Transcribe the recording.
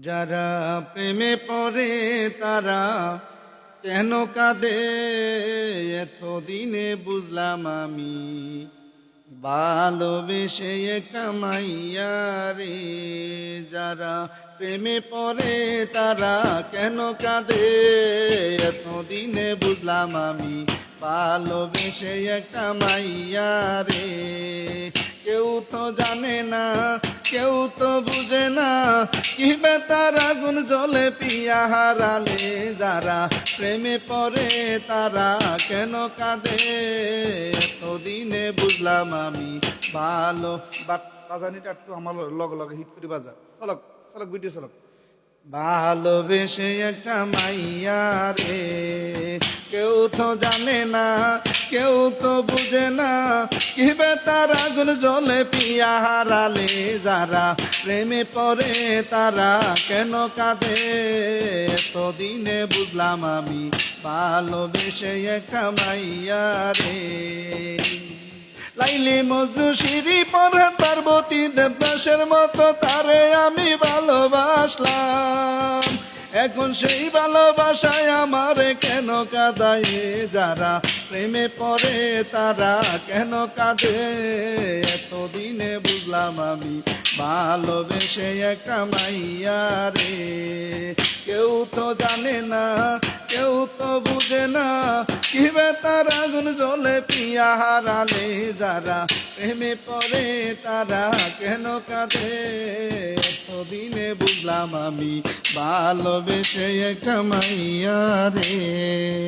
যারা প্রেমে পড়ে তারা কেন কাঁদে? এতদিনে বুঝলাম আমি। ভালোবেসে একটা মাইয়া রে। যারা প্রেমে পড়ে তারা কেন কাঁদে? এতদিনে বুঝলাম আমি। ভালোবেসে একটা মাইয়া রে। কেউ তো জানে না, কেউ তো বুঝে কি বেতার আগুন জলে পিয়া হারালে যারা প্রেমে পড়ে তারা কেন কাঁদে? এতদিনে বুঝলাম আমি ভালো বাট বাজানিটা একটু আমার লগ লগে হিট করে বাজা। চলক চলক ভিডিও চলক। ভালোবেসে একটা মাইয়া রে। তো জানে না, কেউ তো বুঝে না। কি বেতার আগুন জলে পিয়া হারালে যারা? প্রেমে পড়ে তারা কেন কাঁদে? এতদিনে বুঝলাম আমি, ভালোবেসে একটা মাইয়া রে। লাইলি মজনু সিঁড়ি পরে পার্বতী দেবদাসের মতো তারে আমি ভালোবাসলাম। এখন সেই ভালোবাসায় আমার কেন কাদায় যারা প্রেমে পড়ে, তারা কেন কাঁদে? এতদিনে বুঝলাম আমি, ভালোবেসে একটা মাইয়া রে। কেউ তো জানে না, কেউ তো বুঝে না কিবে তার আগুন জলে পিয়া হারালে যারা প্রেমে পড়ে তারা কেন কাঁদে? এতদিনে বুঝলাম আমি, ভালোবেসে একটা মাইয়া রে।